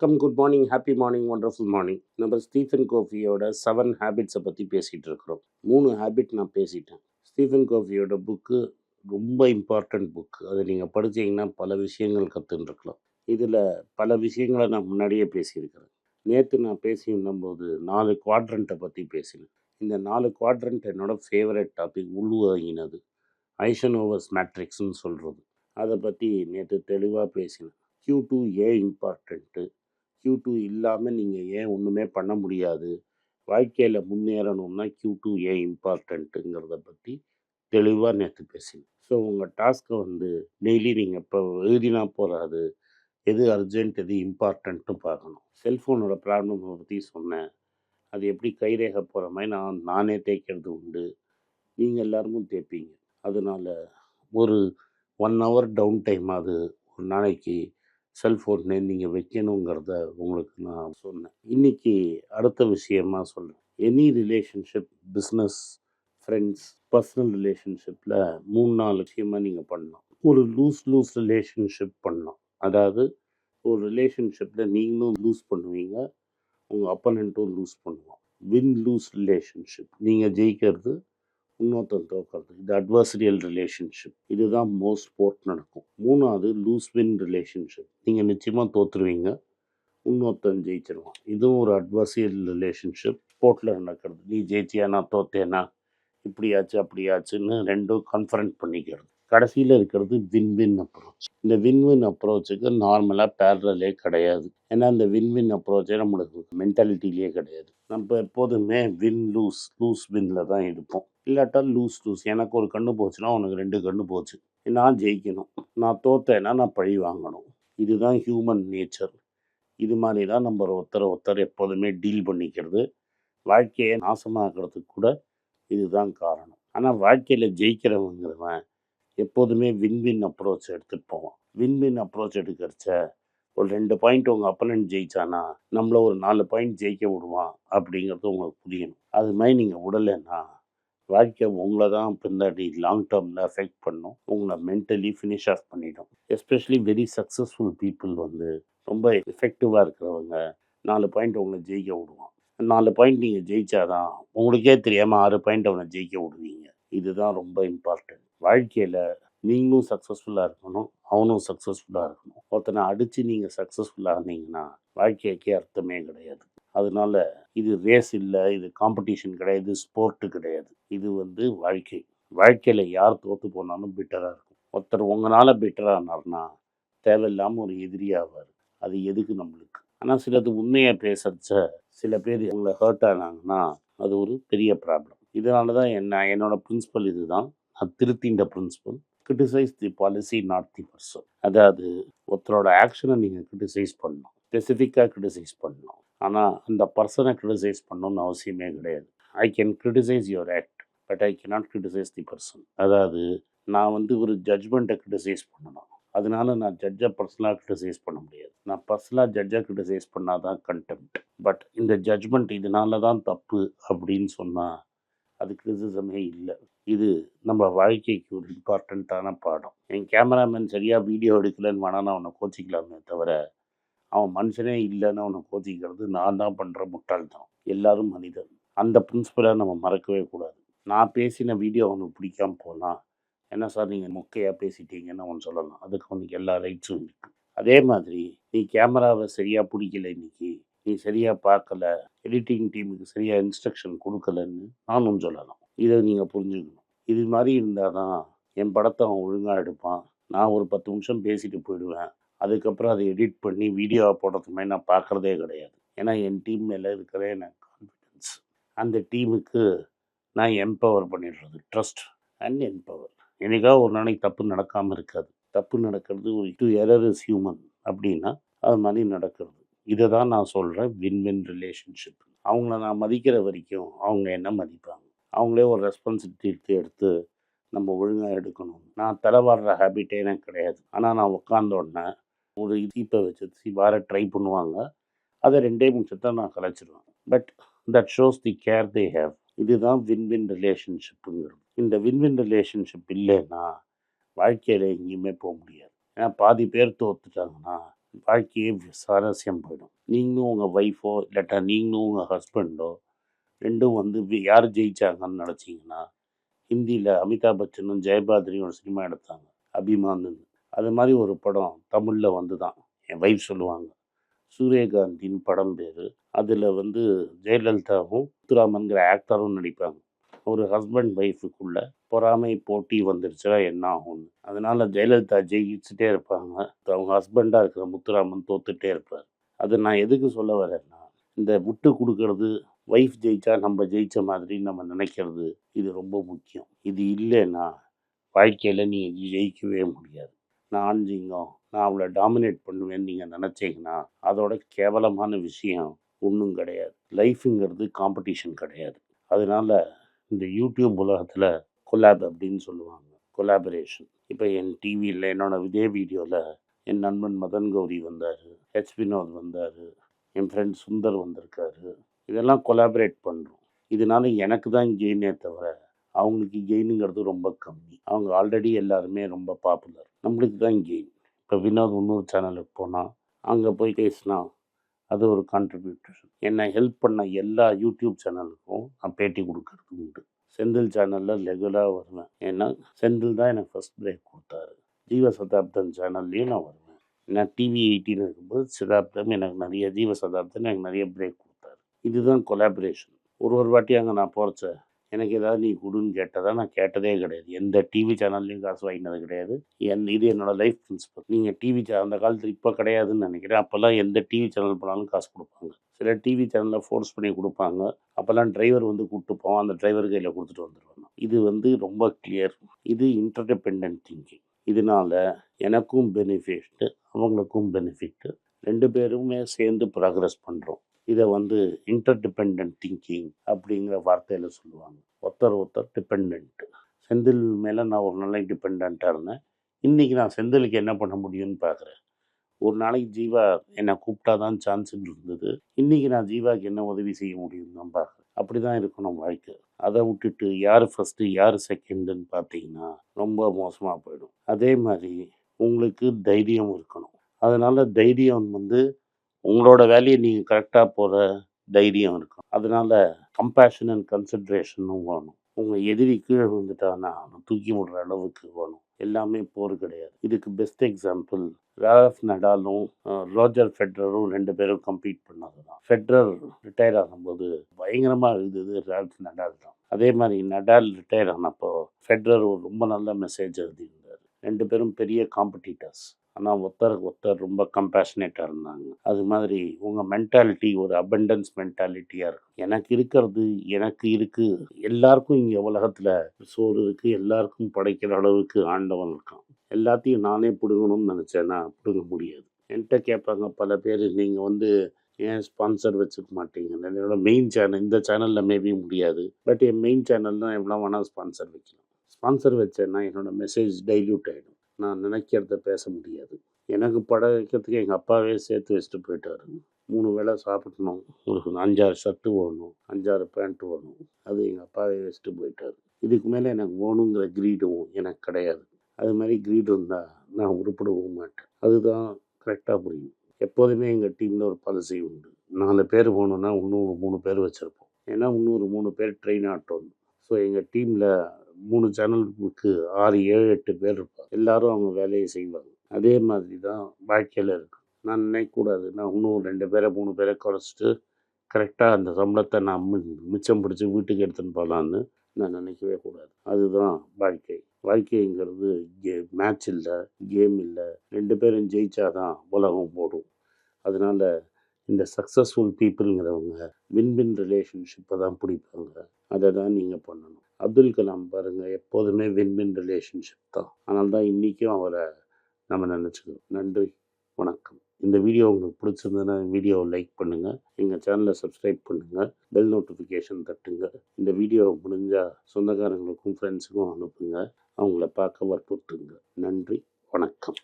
வணக்கம் good morning happy morning wonderful morning நம்ம Stephen கோஃபியோட செவன் ஹேபிட்ஸை பற்றி பேசிகிட்டு இருக்கிறோம். மூணு ஹேபிட் நான் பேசிட்டேன். ஸ்டீஃபன் கோஃபியோட புக்கு ரொம்ப இம்பார்ட்டண்ட் புக்கு அதை நீங்கள் படிச்சீங்கன்னா பல விஷயங்கள் கற்றுருக்கலாம் இதில் பல விஷயங்களை நான் முன்னாடியே பேசியிருக்கிறேன். நேற்று நான் பேசியிருந்தபோது நாலு குவாட்ரண்ட்டை பற்றி பேசினேன். இந்த நாலு குவாட்ரண்ட் என்னோடய ஃபேவரட் டாபிக் உள்வாங்கினது ஓவர்ஸ் மேட்ரிக்ஸ்னு சொல்கிறது அதை பற்றி நேற்று தெளிவாக பேசினேன். க்யூ டூ ஏன் இம்பார்ட்டண்ட்டு க்யூ டூ இல்லாமல் நீங்கள் ஏன் ஒன்றுமே பண்ண முடியாது? வாழ்க்கையில் முன்னேறணும்னா க்யூ டூ ஏன் இம்பார்ட்டண்ட்டுங்கிறத பற்றி தெளிவாக நேற்று பேசினேன் ஸோ உங்கள் டாஸ்க்கை வந்து டெய்லி நீங்கள் இப்போ எழுதினா போகாது எது அர்ஜென்ட் எது இம்பார்ட்டண்ட்டு பார்க்கணும். செல்ஃபோனோட ப்ராப்ளம் பற்றி சொன்னேன். அது எப்படி கைரேக போகிற மாதிரி நான் நானே தேய்க்கிறது உண்டு. நீங்கள் எல்லாருமும் தேய்ப்பீங்க. அதனால் ஒரு ஒன் ஹவர் டவுன் டைம் அது ஒரு நாளைக்கு செல்ஃபோன்னு நீங்கள் வைக்கணுங்கிறத உங்களுக்கு நான் சொன்னேன். இன்னைக்கு அடுத்த விஷயமா சொல்கிறேன் any relationship business friends personal ரிலேஷன்ஷிப்பில் மூணு நாலு விஷயமாக நீங்கள் பண்ணலாம். ஒரு லூஸ் லூஸ் ரிலேஷன்ஷிப் பண்ணலாம். அதாவது ஒரு ரிலேஷன்ஷிப்பில் நீங்களும் லூஸ் பண்ணுவீங்க உங்கள் அப்பனண்ட்டும் லூஸ் பண்ணுவான். வின் லூஸ் ரிலேஷன்ஷிப் நீங்கள் ஜெயிக்கிறது இன்னொருத்தன் தோக்கிறது இது அட்வர்சரியல் ரிலேஷன்ஷிப் இதுதான் மோஸ்ட் ஸ்போர்ட் நடக்கும். மூணாவது லூஸ் வின் ரிலேஷன்ஷிப் நீங்கள் நிச்சயமாக தோற்றுருவீங்க இன்னொருத்தன் ஜெயிச்சிருவான். இதுவும் ஒரு அட்வர்சரியல் ரிலேஷன்ஷிப் ஸ்போர்ட்டில் நடக்கிறது. நீ ஜெயிச்சியா நான் தோத்தேனா? இப்படியாச்சு அப்படியாச்சுன்னு ரெண்டும் கன்ஃபரன்ட் பண்ணிக்கிறது. கடைசியில் இருக்கிறது வின் வின் அப்ரோச் இந்த வின் வின் அப்ரோச்சுக்கு நார்மலாக பேரலே கிடையாது. ஏன்னா இந்த வின் வின் அப்ரோச்சே நம்மளுக்கு மென்டாலிட்டிலேயே கிடையாது. நம்ம எப்போதுமே வின் லூஸ் லூஸ் வின்ல தான் இருப்போம். இல்லாட்டா லூஸ் லூஸ் எனக்கு ஒரு கண்ணு போச்சுன்னா உனக்கு ரெண்டு கண்ணு போச்சு. நான் ஜெயிக்கணும். நான் தோத்தேன்னா நான் பழி வாங்கணும். இதுதான் ஹியூமன் நேச்சர் இது மாதிரி தான் நம்ம ஒருத்தரை ஒருத்தர் எப்போதுமே டீல் பண்ணிக்கிறது. வாழ்க்கையை நாசமாக்குறதுக்கு கூட இதுதான் காரணம். ஆனால் வாழ்க்கையில் ஜெயிக்கிறவங்கிறவன் எப்போதுமே வின் வின் அப்ரோச் எடுத்துகிட்டு போவோம் வின்வின் அப்ரோச் எடுக்கிறச்ச ஒரு ரெண்டு பாயிண்ட் உங்கள் அப்பனண்ட் ஜெயிச்சானா நம்மள ஒரு நாலு பாயிண்ட் ஜெயிக்க விடுவான் அப்படிங்கிறது உங்களுக்கு புரியணும். அது மாதிரி நீங்கள் விடலைன்னா வாழ்க்கை உங்களை தான் பின்னாடி லாங் டேர்மில் அஃபெக்ட் பண்ணும். உங்களை மென்டலி ஃபினிஷ் ஆஃப் பண்ணிடும். எஸ்பெஷலி வெரி சக்ஸஸ்ஃபுல் பீப்புள் வந்து ரொம்ப எஃபெக்டிவாக இருக்கிறவங்க நாலு பாயிண்ட் உங்களை ஜெயிக்க விடுவான். நாலு பாயிண்ட் நீங்கள் ஜெயிச்சாதான் உங்களுக்கே தெரியாமல் ஆறு பாயிண்ட் அவனை ஜெயிக்க விடுவீங்க. இதுதான் ரொம்ப இம்பார்ட்டன்ட் வாழ்க்கையில் நீங்களும் சக்ஸஸ்ஃபுல்லாக இருக்கணும் அவனும் சக்ஸஸ்ஃபுல்லாக இருக்கணும். ஒருத்தனை அடித்து நீங்கள் சக்ஸஸ்ஃபுல்லாக இருந்தீங்கன்னா வாழ்க்கைக்கே அர்த்தமே கிடையாது. அதனால இது ரேஸ் இல்லை இது காம்படிஷன் கிடையாது ஸ்போர்ட்டு கிடையாது. இது வந்து வாழ்க்கை. வாழ்க்கையில் யார் தோற்று போனாலும் பெட்டராக இருக்கும். ஒருத்தர் உங்களால் பெட்டரானார்னா தேவையில்லாமல் ஒரு எதிரியாவார் அது எதுக்கு நம்மளுக்கு? ஆனால் சிலது உண்மையாக பேசுறச்ச சில பேர் உங்களை ஹர்ட் ஆனாங்கன்னா அது ஒரு பெரிய ப்ராப்ளம் இதனால தான் என்ன என்னோட பிரின்சிபல் இதுதான். திருத்தி இந்த principle criticise the policy not the person அதாவது ஒருத்தரோட ஆக்ஷனை நீங்கள் கிரிட்டிசைஸ் பண்ணணும். ஸ்பெசிஃபிக்காக கிரிட்டிசைஸ் பண்ணணும். ஆனால் அந்த பர்சனை கிரிட்டிசைஸ் பண்ணணும்னு அவசியமே கிடையாது. I can criticise your act but I cannot criticise the person அதாவது நான் வந்து ஒரு ஜட்ஜ்மெண்ட்டை கிரிட்டிசைஸ் பண்ணணும். அதனால நான் ஜட்ஜை பர்சனலாக கிரிட்டிசைஸ் பண்ண முடியாது. நான் பர்சனலாக ஜட்ஜை கிரிட்டிசைஸ் பண்ணால் தான் கண்டெம்ட் பட் இந்த ஜட்ஜ்மெண்ட் இதனால தான் தப்பு அப்படின்னு சொன்னால் அது கிரிட்டிசிசமே இல்லை. இது நம்ம வாழ்க்கைக்கு ஒரு இம்பார்ட்டண்ட்டான பாடம். என் கேமராமேன் சரியாக வீடியோ எடுக்கலைன்னு வேணா அவனை கோச்சிக்கலாமே தவிர அவன் மனுஷனே இல்லைன்னு அவனை கோச்சிக்கிறது நான் தான் பண்ணுற முட்டாள்தான் எல்லாரும் மனிதன் அந்த பிரின்சிபலை நம்ம மறக்கவே கூடாது. நான் பேசின வீடியோ அவனுக்கு பிடிக்காம போகலாம் என்ன சார் நீங்கள் மொக்கையாக பேசிட்டீங்கன்னு அவன் சொல்லலாம். அதுக்கு அவனுக்கு எல்லா ரைட்ஸும் இருக்குது அதே மாதிரி நீ கேமராவை சரியாக பிடிக்கல இன்னைக்கு நீ சரியாக பார்க்கல எடிட்டிங் டீமுக்கு சரியாக இன்ஸ்ட்ரக்ஷன் கொடுக்கலன்னு நானும் சொல்லலாம். இதை நீங்கள் புரிஞ்சுக்கணும். இது மாதிரி இருந்தால் தான் என் படத்தை அவன் ஒழுங்காக எடுப்பான். நான் ஒரு பத்து நிமிஷம் பேசிட்டு போயிடுவேன். அதுக்கப்புறம் அதை எடிட் பண்ணி வீடியோவை போடுறது மாதிரி நான் பார்க்குறதே கிடையாது. ஏன்னா என் டீம் மேலே இருக்கிற எனக்கு கான்ஃபிடென்ஸ் அந்த டீமுக்கு நான் எம்பவர் பண்ணிடுறது. ட்ரஸ்ட் அண்ட் எம்பவர் என்னைக்கா ஒரு நாளைக்கு தப்பு நடக்காமல் இருக்காது. தப்பு நடக்கிறது ஒரு டூ எரர் இஸ் ஹியூமன் அப்படின்னா அது மாதிரி நடக்கிறது. இதை தான் நான் சொல்கிறேன் வின் வின் ரிலேஷன்ஷிப் அவங்கள நான் மதிக்கிற வரைக்கும் அவங்க என்ன மதிப்பாங்க? அவங்களே ஒரு ரெஸ்பான்சிபிலிட்டி எடுத்து நம்ம ஒழுங்காக எடுக்கணும். நான் தலைவாடுற ஹேபிட்டே எனக்கு கிடையாது. ஆனால் நான் உட்காந்த உடனே ஒரு தீப்பை வச்சு வார ட்ரை பண்ணுவாங்க. அதை ரெண்டே நிமிஷத்தை நான் கலைச்சிடுவேன் but that shows the care they have இதுதான் வின் வின் ரிலேஷன்ஷிப்புங்கிறது இந்த வின் வின் ரிலேஷன்ஷிப் இல்லைன்னா வாழ்க்கையில் எங்கேயுமே போக முடியாது. ஏன்னா பாதி பேர் தோத்துட்டாங்கன்னா வாழ்க்கையே சுவாரஸ்யம் போயிடும். நீங்களும் உங்கள் ஒய்ஃபோ இல்லாட்டா நீங்களும் உங்கள் ஹஸ்பண்டோ ரெண்டும் வந்து யார் ஜெயிச்சாங்கன்னு நினச்சிங்கன்னா ஹிந்தியில் அமிதாப் பச்சனும் ஜெயபாத்ரியும் ஒரு சினிமா எடுத்தாங்க அபிமானுன்னு. அது மாதிரி ஒரு படம் தமிழில் வந்து தான் என் வைஃப் சொல்லுவாங்க. சூரியகாந்தின் படம் பேர். அதில் வந்து ஜெயலலிதாவும் முத்துராமன்கிற ஆக்டரும் நடிப்பாங்க. ஒரு ஹஸ்பண்ட் ஒய்ஃபுக்குள்ள பொறாமை போட்டி வந்துருச்சுன்னா என்ன ஆகும்னு. அதனால் ஜெயலலிதா ஜெயிச்சுட்டே இருப்பாங்க. அவங்க ஹஸ்பண்டாக இருக்கிற முத்துராமன் தோத்துட்டே இருப்பார். அது நான் எதுக்கு சொல்ல வரேன்னா இந்த விட்டு கொடுக்கறது ஒய்ஃப் ஜெயிச்சா நம்ம ஜெயித்த மாதிரி நம்ம நினைக்கிறது இது ரொம்ப முக்கியம். இது இல்லைன்னா வாழ்க்கையில் நீங்கள் ஜெயிக்கவே முடியாது. நான் ஆஞ்சிங்கம் நான் அவளை டாமினேட் பண்ணுவேன்னு நீங்கள் நினச்சிங்கன்னா அதோட கேவலமான விஷயம் ஒன்றும் கிடையாது. லைஃபுங்கிறது காம்படிஷன் கிடையாது. அதனால இந்த யூடியூப் உலகத்தில் கொலாப் அப்படின்னு சொல்லுவாங்க. கொலாபரேஷன் இப்போ என் டிவியில் என்னோடய இதே வீடியோவில் என் நண்பன் மதன் கௌரி வந்தார் ஹெச் வினோத் வந்தார் என் ஃப்ரெண்ட் சுந்தர் வந்திருக்காரு. இதெல்லாம் கொலாபரேட் பண்ணுறோம் இதனால எனக்கு தான் கெயினே தவிர அவங்களுக்கு கெயினுங்கிறது ரொம்ப கம்மி. அவங்க ஆல்ரெடி எல்லாருமே ரொம்ப பாப்புலர் நம்மளுக்கு தான் கெயின் இப்போ வினோத் இன்னொரு சேனலுக்கு போனால் அங்கே போய் பேசினா அது ஒரு கான்ட்ரிபியூட்டர் என்னை ஹெல்ப் பண்ண எல்லா யூடியூப் சேனலுக்கும் நான் பேட்டி கொடுக்கறது உண்டு. செந்தில் சேனலில் ரெகுலராக வருவேன். ஏன்னா செந்தில் தான் எனக்கு ஃபஸ்ட் பிரேக் கொடுத்தாரு. ஜீவ சதாப்தன் சேனல்லையும் நான் வருவேன். நான் டிவி எயிட்டின்னு இருக்கும்போது சதாப்தம் எனக்கு நிறைய ஜீவ சதாப்தம் எனக்கு நிறைய பிரேக் கொடுத்தேன் இதுதான் கொலாபரேஷன் ஒரு ஒரு வாட்டி அங்கே நான் போகிறச்ச எனக்கு ஏதாவது நீ கொடுன்னு கேட்டதா? நான் கேட்டதே கிடையாது. எந்த டிவி சேனல்லையும் காசு வாங்கினது கிடையாது. என் இது என்னோட லைஃப் பிரின்சிபல் நீங்கள் டிவி சேனல் அந்த காலத்தில் இப்போ கிடையாதுன்னு நினைக்கிறேன். அப்போல்லாம் எந்த டிவி சேனல் போனாலும் காசு கொடுப்பாங்க. சில டிவி சேனலில் ஃபோர்ஸ் பண்ணி கொடுப்பாங்க. அப்போல்லாம் டிரைவர் வந்து கூப்பிட்டு போவோம் அந்த டிரைவர் கையில் கொடுத்துட்டு வந்துடுவாங்க இது வந்து ரொம்ப கிளியர் இது இன்டர்டிபெண்ட் திங்கிங் இதனால எனக்கும் பெனிஃபிட்டு அவங்களுக்கும் பெனிஃபிட்டு ரெண்டு பேருமே சேர்ந்து ப்ராக்ரஸ் பண்ணுறோம் இதை வந்து இன்டர்டிபெண்ட் திங்கிங் அப்படிங்கிற வார்த்தையில் சொல்லுவாங்க. ஒருத்தர் ஒருத்தர் டிபெண்ட் செந்தில் மேலே நான் ஒரு நாளைக்கு டிபெண்ட்டாக இருந்தேன். இன்றைக்கி நான் செந்திலுக்கு என்ன பண்ண முடியும்னு பார்க்குறேன் ஒரு நாளைக்கு ஜீவா என்னை கூப்பிட்டா தான் சான்ஸ் இருந்தது. இன்றைக்கி நான் ஜீவாக்கு என்ன உதவி செய்ய முடியும் தான் பார்க்குறேன் அப்படி தான் இருக்கணும் வாழ்க்கை. அதை விட்டுட்டு யார் ஃபஸ்ட்டு யார் செகண்டுன்னு பார்த்தீங்கன்னா ரொம்ப மோசமாக போயிடும். அதே மாதிரி உங்களுக்கு தைரியம் இருக்கணும். அதனால் தைரியம் வந்து உங்களோட வேலையை நீங்கள் கரெக்டாக போகிற தைரியம் இருக்கும். அதனால கம்பேஷன் அண்ட் கன்சன்ட்ரேஷனும் வேணும். உங்கள் எதிரி கீழே விழுந்துட்டான்னா தூக்கி விடுற அளவுக்கு வேணும். எல்லாமே போர் கிடையாது. இதுக்கு பெஸ்ட் எக்ஸாம்பிள் ராஃப் நடாலும் ரோஜர் ஃபெட்ரரும் ரெண்டு பேரும் கம்ப்ளீட் பண்ணது தான் ஃபெட்ரர் ரிட்டையர் ஆகும்போது பயங்கரமாக இருந்தது ரால்ஃப் நடால் தான். அதே மாதிரி நடால் ரிட்டையர் ஆனப்போ ஃபெட்ரர் ஒரு ரொம்ப நல்ல மெசேஜ் எழுதியிருந்தார். ரெண்டு பேரும் பெரிய காம்படிட்டர்ஸ் ஆனால் ஒருத்தருக்கு ஒருத்தர் ரொம்ப கம்பேஷனேட்டாக இருந்தாங்க. அது மாதிரி உங்கள் மென்டாலிட்டி ஒரு அபண்டன்ஸ் மென்டாலிட்டியாக இருக்கும். எனக்கு இருக்கிறது எனக்கு இருக்குது எல்லாருக்கும் இங்கே உலகத்தில் சோறு இருக்குது எல்லாருக்கும் படைக்கிற அளவுக்கு ஆண்டவன் இருக்கான். எல்லாத்தையும் நானே பிடுங்கணும்னு நினச்சேன்னா பிடுங்க முடியாது. என்கிட்ட கேட்பாங்க பல பேர் நீங்கள் வந்து ஏன் ஸ்பான்சர் வச்சுக்க மாட்டீங்க? என்னோட மெயின் சேனல் இந்த சேனலில் மேபி முடியாது. பட் என் மெயின் சேனல் தான் எவ்வளோ வேணால் ஸ்பான்சர் வைக்கலாம். ஸ்பான்சர் வச்சேன்னா என்னோட மெசேஜ் டைல்யூட் ஆகிடும் நான் நினைக்கிறத பேச முடியாது. எனக்கு படம் வைக்கிறதுக்கு எங்கள் அப்பாவே சேர்த்து வச்சுட்டு போயிட்டாரு. மூணு வேளை சாப்பிடணும். ஒரு அஞ்சாறு ஷர்ட்டு ஓடணும் அஞ்சாறு பேண்ட் ஓடணும் அது எங்கள் அப்பாவே வச்சுட்டு போயிட்டாரு. இதுக்கு மேலே எனக்கு ஓணுங்கிற கிரீடும் எனக்கு கிடையாது. அது மாதிரி கிரீடு இருந்தால் நான் உருப்பிடவும் மாட்டேன். அதுதான் கரெக்டாக புரியும். எப்போதுமே எங்கள் டீமில் ஒரு பாலிசி உண்டு. நாலு பேர் போகணுன்னா இன்னும் ஒரு மூணு பேர் வச்சுருப்போம். ஏன்னா இன்னொரு மூணு பேர் ட்ரெயின் ஆட்டோம். ஸோ எங்கள் டீமில் மூணு சேனலுக்கு ஆறு ஏழு எட்டு பேர் இருப்பாங்க. எல்லாரும் அவங்க வேலையை செய்வாங்க. அதே மாதிரி தான் வாழ்க்கையில் இருக்கும் நான் நினைக்கக்கூடாது. நான் இன்னும் ரெண்டு பேரை மூணு பேரை குறைச்சிட்டு கரெக்டாக அந்த சம்பளத்தை நான் மி- மிச்சம் பிடிச்சி வீட்டுக்கு எடுத்துன்னு போகலான்னு நான் நினைக்கவே கூடாது. அதுதான் வாழ்க்கை. வாழ்க்கைங்கிறது கே மேட்ச் இல்லை கேம் இல்லை. ரெண்டு பேரும் ஜெயிச்சாதான் உலகம் போடும் அதனால இந்த சக்ஸஸ்ஃபுல் பீப்புளுங்கிறவங்க வின் வின் ரிலேஷன்ஷிப்பை தான் பிடிப்பாங்க. அதை தான் நீங்கள் பண்ணணும். அப்துல் கலாம் பாருங்கள் எப்போதுமே வின் வின் ரிலேஷன்ஷிப் தான். அதனால தான் இன்றைக்கும் அவரை நம்ம நினச்சிக்கணும் நன்றி வணக்கம். இந்த வீடியோ உங்களுக்கு பிடிச்சிருந்ததுன்னா வீடியோவை லைக் பண்ணுங்கள் எங்கள் சேனலை சப்ஸ்கிரைப் பண்ணுங்கள் பெல் நோட்டிஃபிகேஷன் தட்டுங்க. இந்த வீடியோ முடிஞ்சால் சொந்தக்காரங்களுக்கும் ஃப்ரெண்ட்ஸுக்கும் அனுப்புங்க. அவங்கள பார்க்க வற்புறுத்துங்க. நன்றி வணக்கம்.